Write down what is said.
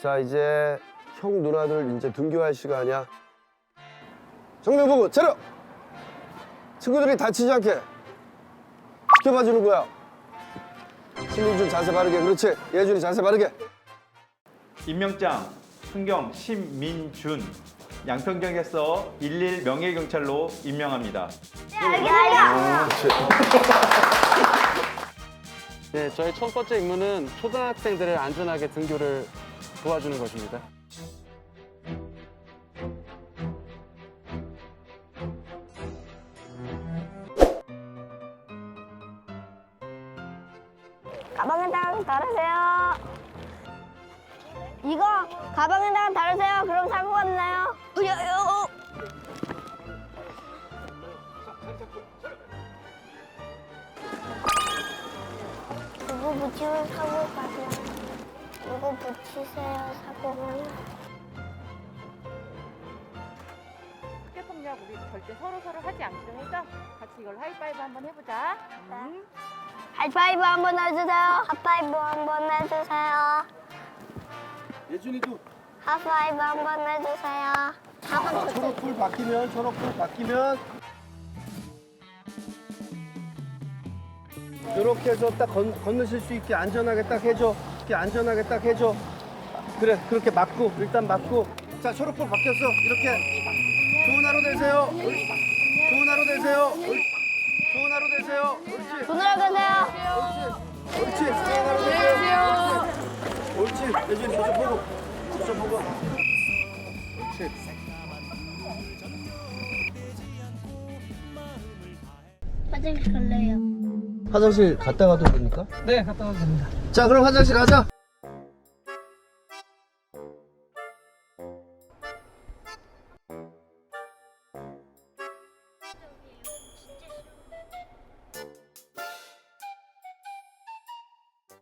자 이제 형 누나들 이제 등교할 시간이야. 정면 보고 차려. 친구들이 다치지 않게 지켜봐 주는 거야. 신민준 자세 바르게 그렇지. 예준이 자세 바르게. 임명장 흥경 신민준 양평경에서 11 명예경찰로 임명합니다. 네, 저희 첫 번째 임무는 초등학생들을 안전하게 등교를 도와주는 것입니다. 가방에다가 달으세요. 이거 가방에다가 달으세요. 그럼 사고가 나요. 으여요. 이거 붙이면 사고가 나요. 이거 붙이세요. 학교 통역 우리 절대 서로 서로 하지 않기로 해서 같이 이걸 하이파이브 한번 해보자. 음. 하이파이브 한번 해주세요. 하이파이브 한번 해주세요. 예준이도 하이파이브 한번 해주세요. 초록불 바뀌면 초록불 바뀌면 이렇게 해서 딱 건, 건너실 수 있게 안전하게 딱 해줘. 이렇게 안전하게 딱 해줘. 그래 그렇게 맞고 일단 맞고. 자 초록불 바뀌었어. 이렇게. 좋은 하루 되세요. 좋은 하루 되세요. 좋은 하루 되세요. 옳지. 돈으로 가세요. 옳지. 좋은 하루 되세요. 옳지. 옳지. 예준이 저쪽 보고. 저쪽 보고. 옳지. 화장실 갈래요. 화장실 갔다 가도 됩니까? 네, 갔다 와도 됩니다. 자 그럼 화장실 가자